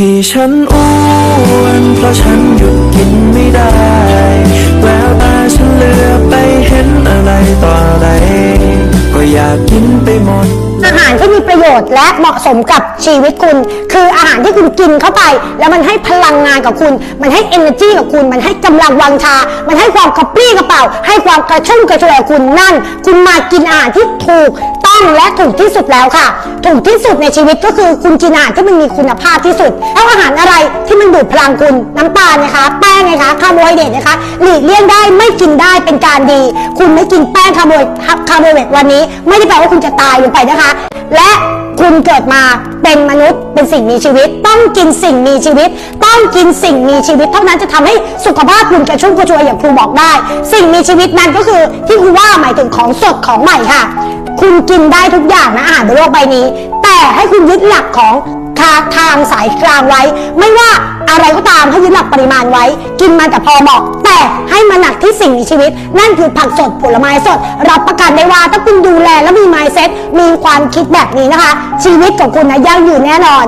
ที่ฉันอ้วนเพราะฉันหยุดกินไม่ได้ แววตาฉันเลือไปเห็นอะไรต่ออะไรก็อยากกินไปหมด อาหารที่มีประโยชน์และเหมาะสมกับชีวิตคุณ คืออาหารที่คุณกินเข้าไป แล้วมันให้พลังงานกับคุณ มันให้ energy กับคุณ มันให้กำลังวังชา มันให้ความกระปรี้กระเป๋า ให้ความกระชุ่มกระชวยกับคุณนั่น คุณมากินอาหารที่ถูก ต้องและถูกที่สุดแล้วค่ะ ถูกที่สุดในชีวิตก็คือคุณกินอาหารที่มันมีคุณภาพที่สุด แล้วอาหารอะไรที่มันดูดพลังคุณน้ำตาลนะคะ แป้งนะคะคาร์โบไฮเดรตนะคะหลีกเลี่ยงได้ไม่กินได้เป็นการดี คุณไม่กินแป้งคาร์โบคาร์โบไฮเดรตวันนี้ ไม่ได้แปลว่าคุณจะตายลงไปนะคะ และคุณเกิดมาเป็นมนุษย์เป็นสิ่งมีชีวิต ต้องกินสิ่งมีชีวิต ต้องกินสิ่งมีชีวิต เท่านั้นจะทำให้สุขภาพคุณกระชุ่มกระชวยอย่างครูบอกได้ สิ่งมีชีวิตนั้นก็คือที่ครูว่าหมายถึงของสดของใหม่ค่ะ คุณกินได้ทุกอย่างนะอาหารบนโลกใบนี้ แต่ให้คุณยึดหลักของทางทางสายกลางไว้ ไม่ว่าอะไรก็ตามให้ยึดหลักปริมาณไว้ กินมันแต่พอเหมาะ แต่ให้มันหนักที่สิ่งมีชีวิต นั่นคือผักสดผลไม้สด รับประกันได้ว่าถ้าคุณดูแลและมี mindset มีความคิดแบบนี้นะคะ ชีวิตของคุณนะยั่งยืนแน่นอน